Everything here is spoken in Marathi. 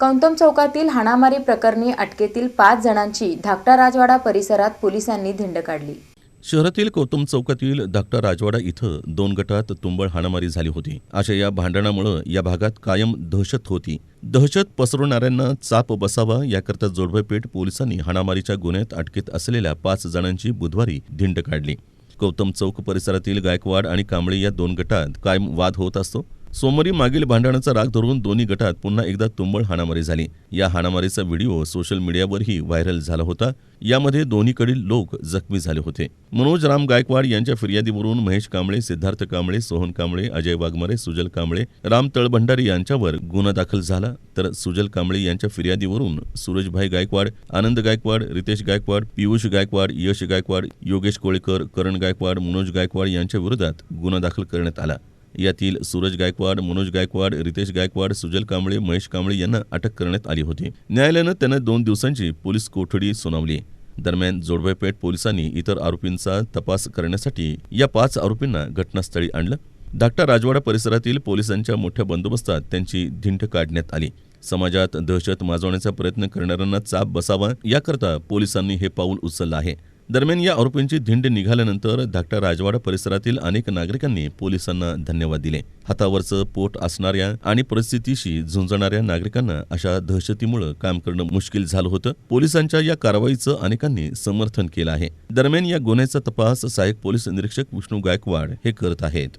कौतम चौकातील हाणामारी प्रकरणी अटकेतील पाच जणांची धाकटा राजवाडा परिसरात पोलिसांनी धिंड काढली. शहरातील कौतम चौकातील धाकटा राजवाडा इथं दोन गटात तुंबळ हाणामारी झाली होती. अशा या भांडणामुळं या भागात कायम दहशत होती. दहशत पसरवणाऱ्यांना चाप बसावा याकरता जोडभेपेठ पोलिसांनी हाणामारीच्या गुन्ह्यात अटकेत असलेल्या पाच जणांची बुधवारी धिंड काढली. कौतम चौक परिसरातील गायकवाड आणि कांबळे या दोन गटात कायम वाद होत असतो. सोमवारी मागील भांडणाचा राग धरून दोन्ही गटात पुन्हा एकदा तुंबळ हाणामारी झाली. या हाणामारीचा व्हिडिओ सोशल मीडियावरही व्हायरल झाला होता. यामध्ये दोन्हीकडील लोक जखमी झाले होते. मनोज राम गायकवाड यांच्या फिर्यादीवरून महेश कांबळे सिद्धार्थ कांबळे सोहन कांबळे अजय वाघमारे सुजल कांबळे राम तळभंडारी यांच्यावर गुन्हा दाखल झाला. तर सुजल कांबळे यांच्या फिर्यादीवरून सूरजभाई गायकवाड आनंद गायकवाड रितेश गायकवाड पियुष गायकवाड यश गायकवाड योगेश कोळेकर करण गायकवाड मनोज गायकवाड यांच्या विरोधात गुन्हा दाखल करण्यात आला. यातील सूरज गायकवाड मनोज गायकवाड रितेश गायकवाड सुजल कांबळे महेश कांबळे यांना अटक करण्यात आली होती. न्यायालयानं त्यांना दोन दिवसांची पोलीस कोठडी सुनावली. दरम्यान जोडभेपेठ पोलिसांनी इतर आरोपींचा तपास करण्यासाठी या पाच आरोपींना घटनास्थळी आणलं. धाकटा राजवाडा परिसरातील पोलिसांच्या मोठ्या बंदोबस्तात त्यांची धिंड काढण्यात आली. समाजात दहशत माजवण्याचा प्रयत्न करणाऱ्यांना चाप बसावा याकरता पोलिसांनी हे पाऊल उचललं आहे. दरम्यान या आरोपींची धिंड निघाल्यानंतर धाकटा राजवाडा परिसरातील अनेक नागरिकांनी पोलिसांना धन्यवाद दिले. हातावरचं पोट असणाऱ्या आणि परिस्थितीशी झुंजणाऱ्या नागरिकांना अशा दहशतीमुळे काम करणं मुश्किल झालं होतं. पोलिसांच्या या कारवाईचं अनेकांनी समर्थन केलं आहे. दरम्यान या गुन्ह्याचा तपास सहाय्यक पोलीस निरीक्षक विष्णू गायकवाड हे करत आहेत.